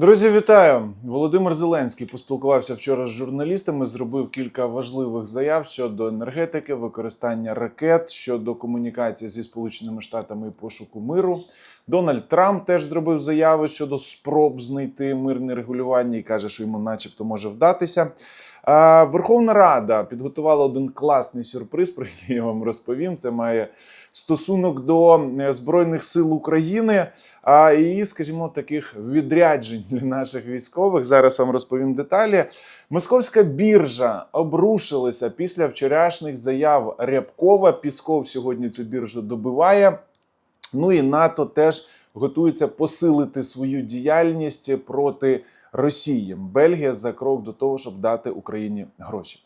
Друзі, вітаю! Володимир Зеленський поспілкувався вчора з журналістами. Зробив кілька важливих заяв щодо енергетики, використання ракет, щодо комунікації зі Сполученими Штатами і пошуку миру. Дональд Трамп теж зробив заяви щодо спроб знайти мирне регулювання і каже, що йому, начебто, може вдатися. Верховна Рада підготувала один класний сюрприз, про який я вам розповім. Це має стосунок до е, Збройних сил України і, скажімо, таких відряджень для наших військових. Зараз вам розповім деталі. Московська біржа обрушилася після вчорашніх заяв Рябкова. Пісков сьогодні цю біржу добиває. Ну і НАТО теж готується посилити свою діяльність проти Росії. Бельгія за крок до того, щоб дати Україні гроші.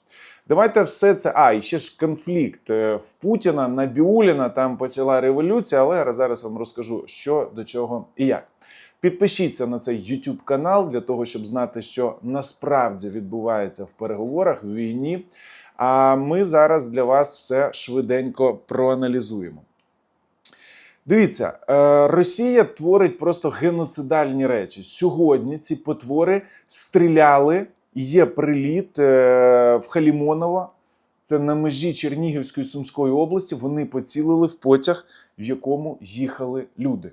Давайте все це. А, і ще ж конфлікт е, в Путіна на Біуліна. Там почала революція, але я зараз вам розкажу, що до чого і як. Підпишіться на цей YouTube канал для того, щоб знати, що насправді відбувається в переговорах в війні. А ми зараз для вас все швиденько проаналізуємо. Дивіться, е, Росія творить просто геноцидальні речі. Сьогодні ці потвори стріляли. Є приліт е, в Халімоново, це на межі Чернігівської Сумської області. Вони поцілили в потяг, в якому їхали люди.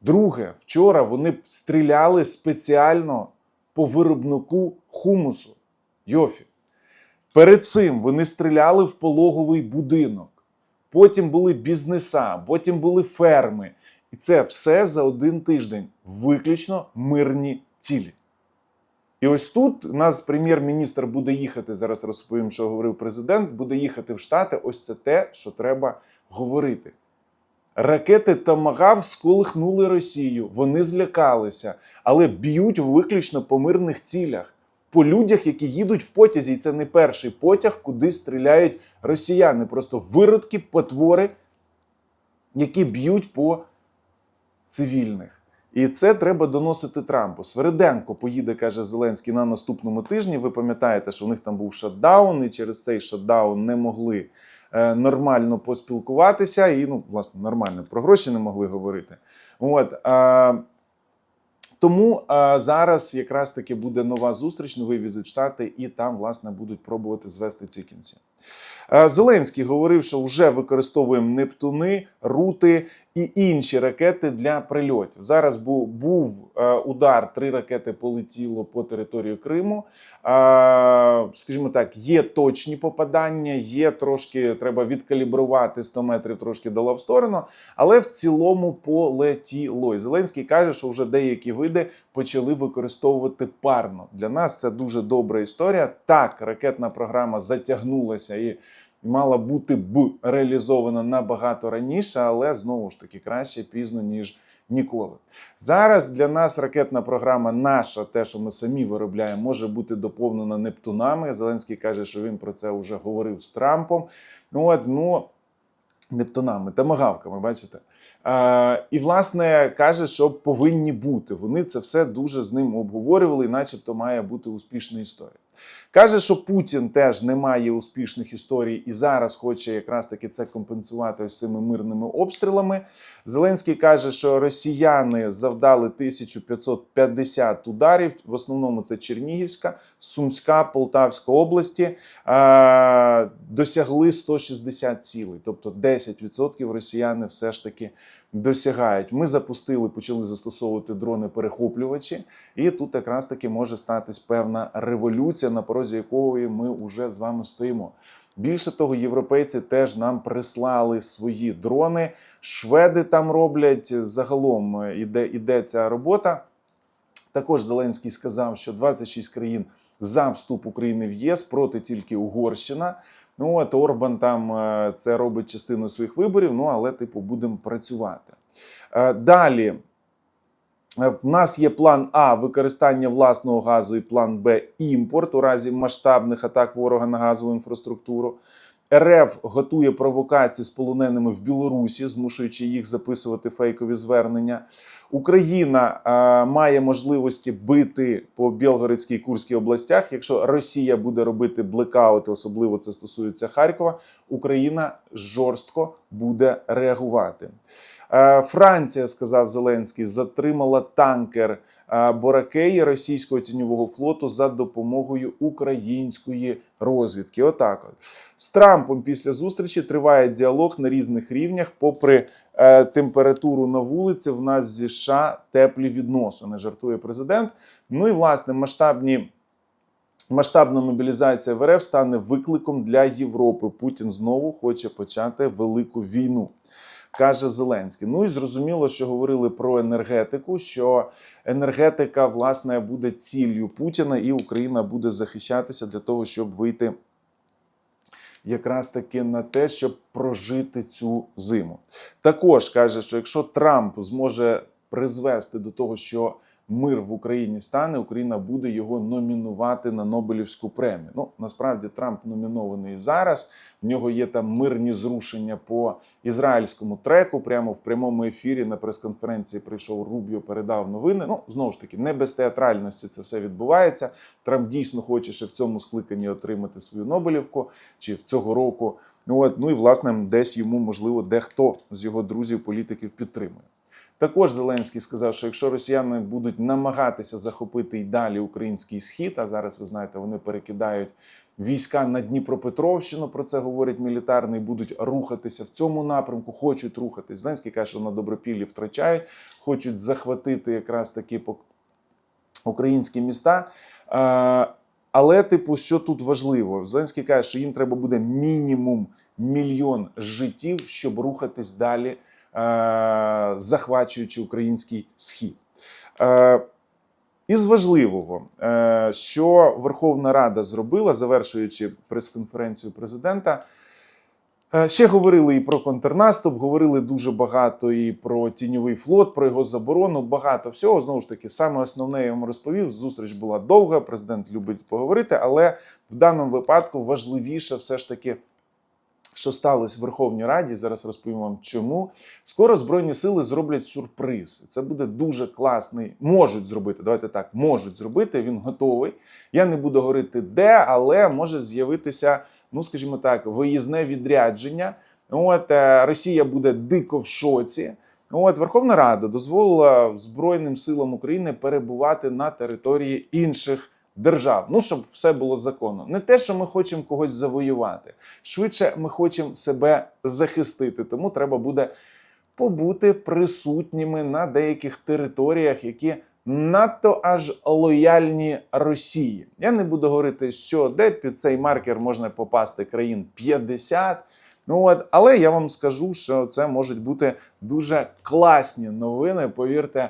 Друге, вчора вони стріляли спеціально по виробнику хумусу Йофі. Перед цим вони стріляли в пологовий будинок. Потім були бізнеса, потім були ферми. І це все за один тиждень. Виключно мирні цілі. І ось тут нас прем'єр-міністр буде їхати. Зараз розповім, що говорив президент. Буде їхати в Штати. Ось це те, що треба говорити. Ракети Томагав сколихнули Росію. Вони злякалися, але б'ють виключно по мирних цілях, по людях, які їдуть в потязі. І це не перший потяг, куди стріляють росіяни. Просто виродки, потвори, які б'ють по цивільних. І це треба доносити Трампу. Свериденко поїде, каже Зеленський, на наступному тижні. Ви пам'ятаєте, що у них там був шатдаун, і через цей шатдаун не могли е, нормально поспілкуватися. І, ну, власне, нормально про гроші не могли говорити. От, е, тому е, зараз якраз таки буде нова зустріч, новий візит в Штати, і там, власне, будуть пробувати звести ці кінці. Е, Зеленський говорив, що вже використовуємо Нептуни, рути і інші ракети для прильотів. Зараз був, е, удар, три ракети полетіло по території Криму. Е, скажімо так, є точні попадання, є трошки, треба відкалібрувати 100 метрів, трошки дала в сторону, але в цілому полетіло. І Зеленський каже, що вже деякі види почали використовувати парно. Для нас це дуже добра історія. Так, ракетна програма затягнулася і мала бути б реалізована набагато раніше, але знову ж таки краще пізно ніж ніколи. Зараз для нас ракетна програма наша, те, що ми самі виробляємо, може бути доповнена Нептунами. Зеленський каже, що він про це вже говорив з Трампом. От, ну. Нептунами, тамагавками, бачите? Е, і, власне, каже, що повинні бути. Вони це все дуже з ним обговорювали, і начебто має бути успішна історія. Каже, що Путін теж не має успішних історій і зараз хоче якраз таки це компенсувати ось цими мирними обстрілами. Зеленський каже, що росіяни завдали 1550 ударів. В основному це Чернігівська, Сумська, Полтавська області. Досягли 160 цілей, тобто 10% росіяни все ж таки досягають. Ми запустили, почали застосовувати дрони-перехоплювачі, і тут якраз таки може статись певна революція, на порозі якої ми вже з вами стоїмо. Більше того, європейці теж нам прислали свої дрони. Шведи там роблять загалом іде, іде ця робота. Також Зеленський сказав, що 26 країн за вступ України в ЄС проти тільки Угорщина. Ну от Орбан там е, це робить частину своїх виборів. Ну але, типу, будемо працювати. Е, Далі. Е, В нас є план А використання власного газу і план Б імпорт у разі масштабних атак ворога на газову інфраструктуру. РФ готує провокації з полоненими в Білорусі, змушуючи їх записувати фейкові звернення. Україна е, має можливості бити по Білгородській Курській областях. Якщо Росія буде робити блекаути, особливо це стосується Харкова, Україна жорстко буде реагувати. Е, Франція, сказав Зеленський, затримала танкер Боракеї російського тіньового флоту за допомогою української розвідки. Отак, от з Трампом після зустрічі триває діалог на різних рівнях, попри е, температуру на вулиці. В нас зі США теплі відносини. Жартує президент. Ну і власне масштабні. Масштабна мобілізація в РФ стане викликом для Європи. Путін знову хоче почати велику війну, каже Зеленський. Ну і зрозуміло, що говорили про енергетику, що енергетика власне буде ціллю Путіна, і Україна буде захищатися для того, щоб вийти якраз таки на те, щоб прожити цю зиму. Також каже, що якщо Трамп зможе призвести до того, що мир в Україні стане, Україна буде його номінувати на Нобелівську премію. Ну насправді Трамп номінований зараз. В нього є там мирні зрушення по ізраїльському треку. Прямо в прямому ефірі на прес-конференції прийшов Рубіо, передав новини. Ну знову ж таки, не без театральності це все відбувається. Трамп дійсно хоче ще в цьому скликанні отримати свою Нобелівку чи в цього року. Ну от ну і власне десь йому можливо дехто з його друзів політиків підтримує. Також Зеленський сказав, що якщо росіяни будуть намагатися захопити й далі український схід, а зараз ви знаєте, вони перекидають війська на Дніпропетровщину. Про це говорить мілітарний, будуть рухатися в цьому напрямку, хочуть рухатись. Зеленський каже, що на добропіллі втрачають, хочуть захватити якраз такі українські міста. Але, типу, що тут важливо? Зеленський каже, що їм треба буде мінімум мільйон життів, щоб рухатись далі захвачуючи український схід. Е, із важливого, е, що Верховна Рада зробила, завершуючи прес-конференцію президента, е, ще говорили і про контрнаступ, говорили дуже багато і про тіньовий флот, про його заборону. Багато всього. Знову ж таки, саме основне я вам розповів. Зустріч була довга. Президент любить поговорити, але в даному випадку важливіше все ж таки що сталося в Верховній Раді. Зараз розповім вам чому. Скоро Збройні сили зроблять сюрприз. Це буде дуже класний. Можуть зробити. Давайте так, можуть зробити. Він готовий. Я не буду говорити де, але може з'явитися, ну скажімо так, виїзне відрядження. От е, Росія буде дико в шоці. От Верховна Рада дозволила Збройним силам України перебувати на території інших держав. Ну щоб все було законно. Не те, що ми хочемо когось завоювати. Швидше ми хочемо себе захистити. Тому треба буде побути присутніми на деяких територіях, які надто аж лояльні Росії. Я не буду говорити, що де під цей маркер можна попасти країн 50. Ну от, але я вам скажу, що це можуть бути дуже класні новини. Повірте,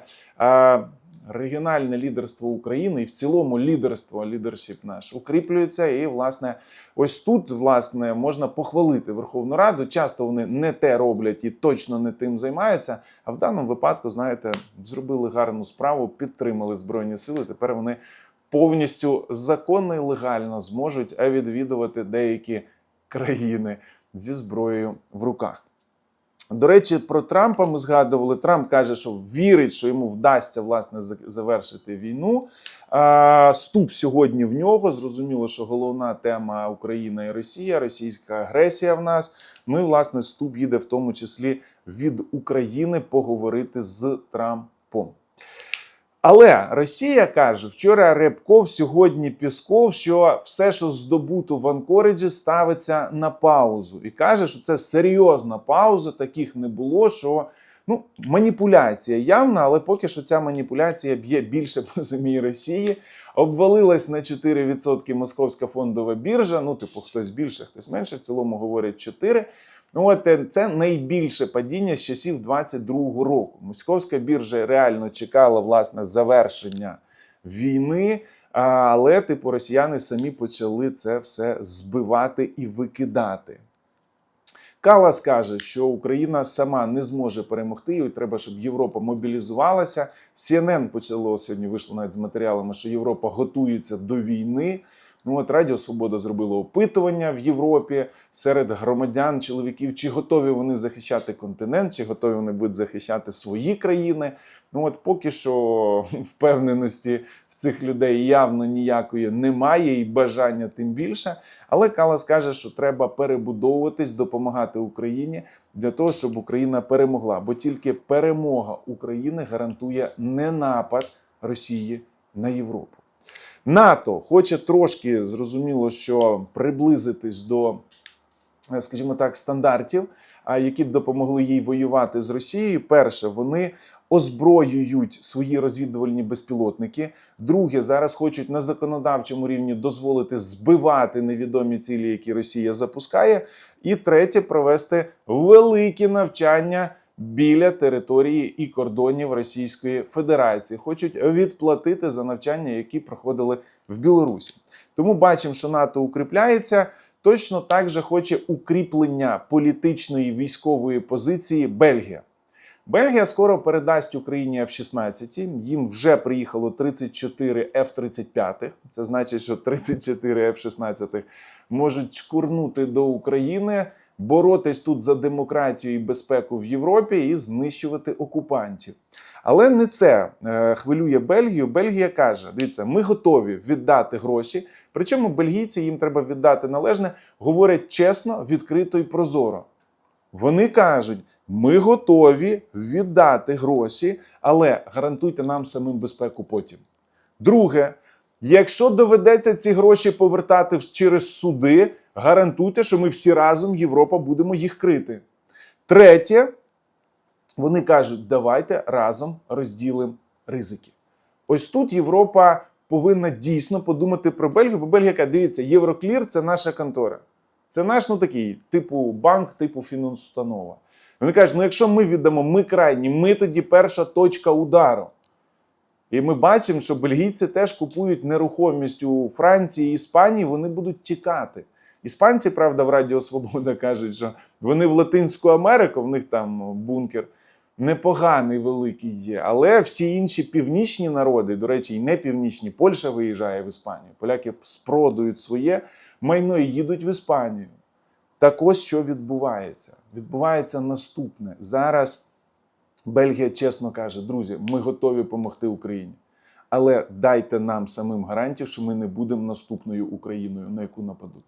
регіональне лідерство України і в цілому лідерство, лідершіп наш укріплюється. І, власне, ось тут власне можна похвалити Верховну Раду. Часто вони не те роблять і точно не тим займаються. А в даному випадку, знаєте, зробили гарну справу, підтримали збройні сили. Тепер вони повністю законно і легально зможуть відвідувати деякі країни зі зброєю в руках. До речі, про Трампа ми згадували. Трамп каже, що вірить, що йому вдасться власне завершити війну. Ступ сьогодні в нього. Зрозуміло, що головна тема Україна і Росія, російська агресія в нас. Ну і власне ступ їде в тому числі від України поговорити з Трампом. Але Росія каже, вчора Рябков, сьогодні Пісков, що все, що здобуто в Анкориджі, ставиться на паузу. І каже, що це серйозна пауза, таких не було. що ну, маніпуляція явна, але поки що ця маніпуляція б'є більше по самій Росії. Обвалилась на 4% московська фондова біржа. Ну, типу, хтось більше, хтось менше. В цілому говорять 4%. Ну, от е, це найбільше падіння з часів 22-го року. Московська біржа реально чекала власне завершення війни, але типу росіяни самі почали це все збивати і викидати. Калас каже, що Україна сама не зможе перемогти, і треба, щоб Європа мобілізувалася. CNN почало сьогодні вийшло навіть з матеріалами, що Європа готується до війни. Ну от Радіо Свобода зробило опитування в Європі серед громадян, чоловіків, чи готові вони захищати континент, чи готові вони будуть захищати свої країни. Ну от поки що впевненості в цих людей явно ніякої немає, і бажання тим більше. Але Калас каже, що треба перебудовуватись, допомагати Україні для того, щоб Україна перемогла. Бо тільки перемога України гарантує не напад Росії на Європу. НАТО хоче трошки зрозуміло, що приблизитись до, е, скажімо так, стандартів, які б допомогли їй воювати з Росією. Перше, вони озброюють свої розвідувальні безпілотники. Друге, зараз хочуть на законодавчому рівні дозволити збивати невідомі цілі, які Росія запускає. І третє, провести великі навчання біля території і кордонів Російської Федерації. Хочуть відплатити за навчання, які проходили в Білорусі. Тому бачимо, що НАТО укріпляється. Точно так же хоче укріплення політичної військової позиції Бельгія. Бельгія скоро передасть Україні F-16. Їм вже приїхало 34 F-35. Це значить, що 34 F-16 можуть чкурнути до України, боротись тут за демократію і безпеку в Європі і знищувати окупантів. Але не це е, хвилює Бельгію. Бельгія каже: дивіться, ми готові віддати гроші. Причому бельгійці їм треба віддати належне, говорять чесно, відкрито і прозоро. Вони кажуть: ми готові віддати гроші, але гарантуйте нам самим безпеку потім. Друге, якщо доведеться ці гроші повертати через суди, гарантуйте, що ми всі разом, Європа, будемо їх крити. Третє, вони кажуть, давайте разом розділимо ризики. Ось тут Європа повинна дійсно подумати про Бельгію, бо Бельгія каже, дивіться, Євроклір це наша контора. Це наш ну такий, типу банк, типу фінустанова. Вони кажуть, ну якщо ми віддамо, ми крайні, ми тоді перша точка удару. І ми бачимо, що бельгійці теж купують нерухомість у Франції і Іспанії, вони будуть тікати. Іспанці, правда, в Радіо Свобода кажуть, що вони в Латинську Америку, в них там бункер непоганий великий є. Але всі інші північні народи, до речі, і не північні, Польща виїжджає в Іспанію. Поляки спродують своє майно і їдуть в Іспанію. Так ось що відбувається. Відбувається наступне. Зараз Бельгія чесно каже: друзі, ми готові допомогти Україні. Але дайте нам самим гарантію, що ми не будемо наступною Україною, на яку нападуть.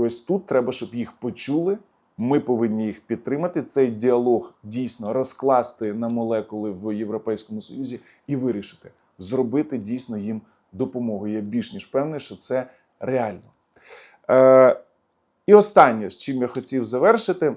І ось тут треба, щоб їх почули. Ми повинні їх підтримати. Цей діалог дійсно розкласти на молекули в Європейському Союзі і вирішити, зробити дійсно їм допомогу. Я більш ніж певний, що це реально. Е, і останнє, з чим я хотів завершити.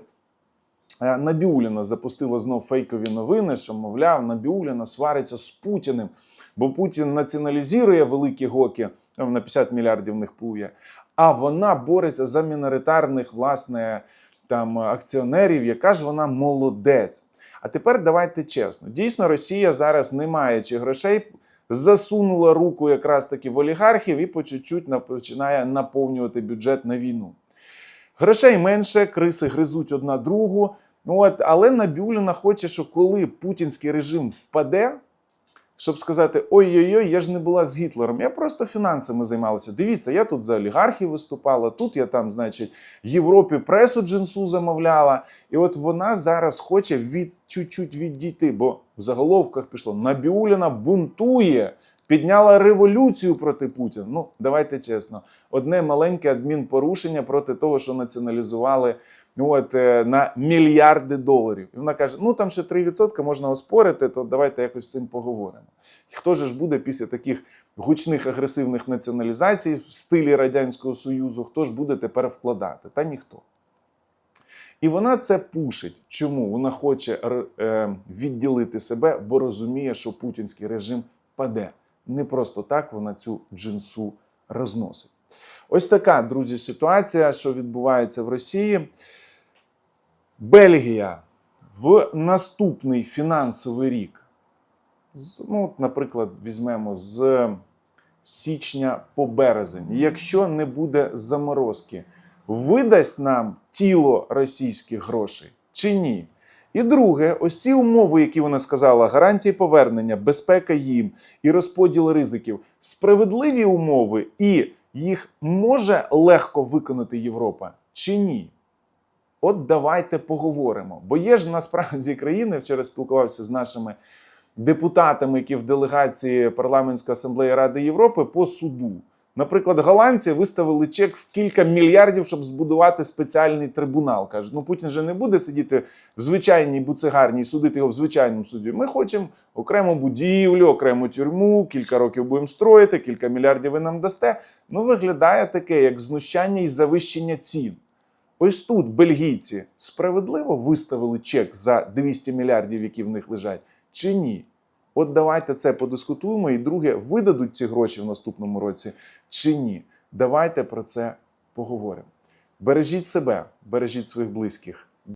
Е, Набіуліна запустила знов фейкові новини, що, мовляв, Набіуліна свариться з Путіним, бо Путін націоналізує великі гоки, на 50 мільярдів в них плує, а вона бореться за міноритарних власне там акціонерів. Яка ж вона молодець? А тепер давайте чесно. Дійсно, Росія зараз, не маючи грошей, засунула руку якраз таки в олігархів і по чуть-чуть починає наповнювати бюджет на війну. Грошей менше, криси гризуть одна другу. От, але Набіуліна хоче, що коли путінський режим впаде, щоб сказати: ой-ой-ой, я ж не була з Гітлером, я просто фінансами займалася. Дивіться, я тут за олігархів виступала, тут я там, значить, Європі пресу джинсу замовляла. І от вона зараз хоче від чуть-чуть відійти, бо в заголовках пішло: Набіуліна бунтує. Підняла революцію проти Путіна. Ну, давайте чесно, одне маленьке адмінпорушення проти того, що націоналізували от, е, на мільярди доларів. І вона каже: ну там ще 3% можна оспорити, то давайте якось з цим поговоримо. І хто же ж буде після таких гучних агресивних націоналізацій в стилі Радянського Союзу, хто ж буде тепер вкладати? Та ніхто. І вона це пушить. Чому? Вона хоче е, відділити себе, бо розуміє, що путінський режим паде. Не просто так вона цю джинсу розносить. Ось така, друзі, ситуація, що відбувається в Росії. Бельгія в наступний фінансовий рік, ну, наприклад, візьмемо з січня по березень, якщо не буде заморозки, видасть нам тіло російських грошей чи ні? І друге, ось ці умови, які вона сказала, гарантії повернення, безпека їм і розподіл ризиків, справедливі умови, і їх може легко виконати Європа чи ні? От давайте поговоримо. Бо є ж насправді країни, вчора спілкувався з нашими депутатами, які в делегації парламентської асамблеї Ради Європи по суду. Наприклад, голландці виставили чек в кілька мільярдів, щоб збудувати спеціальний трибунал. Кажуть, ну Путін же не буде сидіти в звичайній буцегарні і судити його в звичайному суді. Ми хочемо окрему будівлю, окрему тюрму, кілька років будемо строїти, кілька мільярдів ви нам дасте. Ну, виглядає таке, як знущання і завищення цін. Ось тут бельгійці справедливо виставили чек за 200 мільярдів, які в них лежать, чи ні? От давайте це подискутуємо. І друге, видадуть ці гроші в наступному році чи ні? Давайте про це поговоримо. Бережіть себе, бережіть своїх близьких.